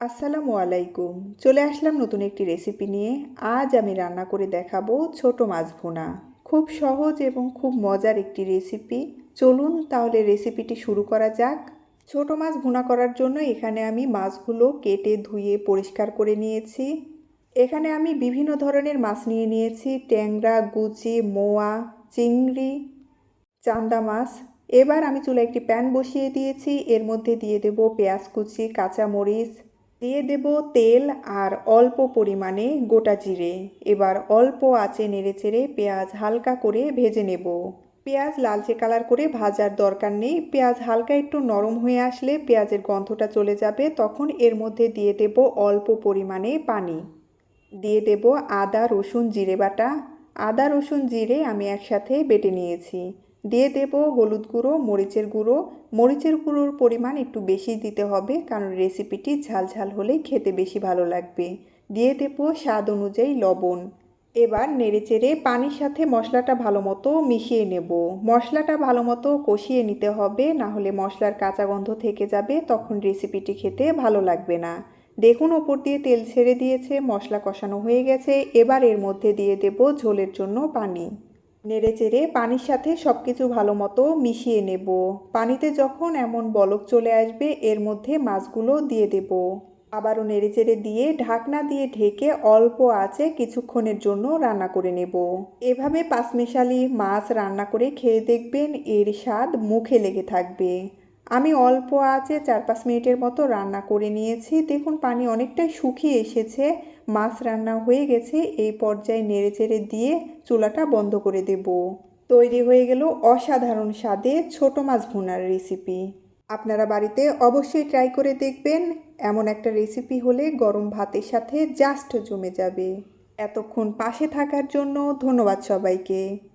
আসসালামু আলাইকুম। চলে আসলাম নতুন একটি রেসিপি নিয়ে। আজ আমি রান্না করে দেখাবো ছোট মাছ ভুনা। খুব সহজ এবং খুব মজার একটি রেসিপি চলুন তাহলে রেসিপিটি শুরু করা যাক। ছোট মাছ ভুনা করার জন্য এখানে আমি মাছগুলো কেটে ধুয়ে পরিষ্কার করে নিয়েছি। এখানে আমি বিভিন্ন ধরনের মাছ নিয়ে নিয়েছি। ট্যাংরা, গুচি, মোয়া, চিংড়ি, চান্দা মাছ। এবার আমি চুলা একটি প্যান বসিয়ে দিয়েছি। এর মধ্যে দিয়ে দেব পেঁয়াজ কুচি, কাঁচামরিচ দিয়ে দেব তেল আর অল্প পরিমাণে গোটা জিরে। এবার অল্প আঁচে নেড়েচেড়ে পেঁয়াজ হালকা করে ভেজে নেব। পেঁয়াজ লালচে কালার করে ভাজার দরকার নেই। পেঁয়াজ হালকা একটু নরম হয়ে আসলে পেঁয়াজের গন্ধটা চলে যাবে, তখন এর মধ্যে দিয়ে দেব অল্প পরিমাণে পানি। দিয়ে দেব আদা রসুন জিরে বাটা। আদা রসুন জিরে আমি একসাথে বেটে নিয়েছি। দিয়ে দেব হলুদ গুঁড়ো, মরিচের গুঁড়ো। মরিচের গুঁড়োর পরিমাণ একটু বেশি দিতে হবে, কারণ রেসিপিটি ঝাল ঝাল হলে খেতে বেশি ভালো লাগবে। দিয়ে দেব স্বাদ অনুযায়ী লবণ। এবার নেড়েচেড়ে পানির সাথে মশলাটা ভালো মতো মিশিয়ে নেব। মশলাটা ভালো মতো কষিয়ে নিতে হবে, না হলে মশলার কাঁচা গন্ধ থেকে যাবে, তখন রেসিপিটি খেতে ভালো লাগবে না। দেখুন, ওপর দিয়ে তেল ছেড়ে দিয়েছে, মশলা কষানো হয়ে গেছে। এবার এর মধ্যে দিয়ে দেব ঝোলের জন্য পানি। নেড়েচেড়ে পানির সাথে সব কিছু ভালো মতো মিশিয়ে নেব। পানিতে যখন এমন বলক চলে আসবে, এর মধ্যে মাছগুলো দিয়ে দেব। আবারও নেড়েচেড়ে দিয়ে ঢাকনা দিয়ে ঢেকে অল্প আছে কিছুক্ষণের জন্য রান্না করে নেব। এভাবে পাঁচমিশালি মাছ রান্না করে খেয়ে দেখবেন এর স্বাদ মুখে লেগে থাকবে। আমি অল্প আঁচে চার পাঁচ মিনিটের মতো রান্না করে নিয়েছি। দেখুন, পানি অনেকটাই শুকিয়ে এসেছে। মাছ রান্না হয়ে গেছে। এই পর্যায়ে নেড়েচেড়ে দিয়ে চুলাটা বন্ধ করে দেব। তৈরি হয়ে গেল অসাধারণ স্বাদে ছোট মাছ ভুনার রেসিপি। আপনারা বাড়িতে অবশ্যই ট্রাই করে দেখবেন। এমন একটা রেসিপি হলে গরম ভাতের সাথে জাস্ট জমে যাবে। এতক্ষণ পাশে থাকার জন্য ধন্যবাদ সবাইকে।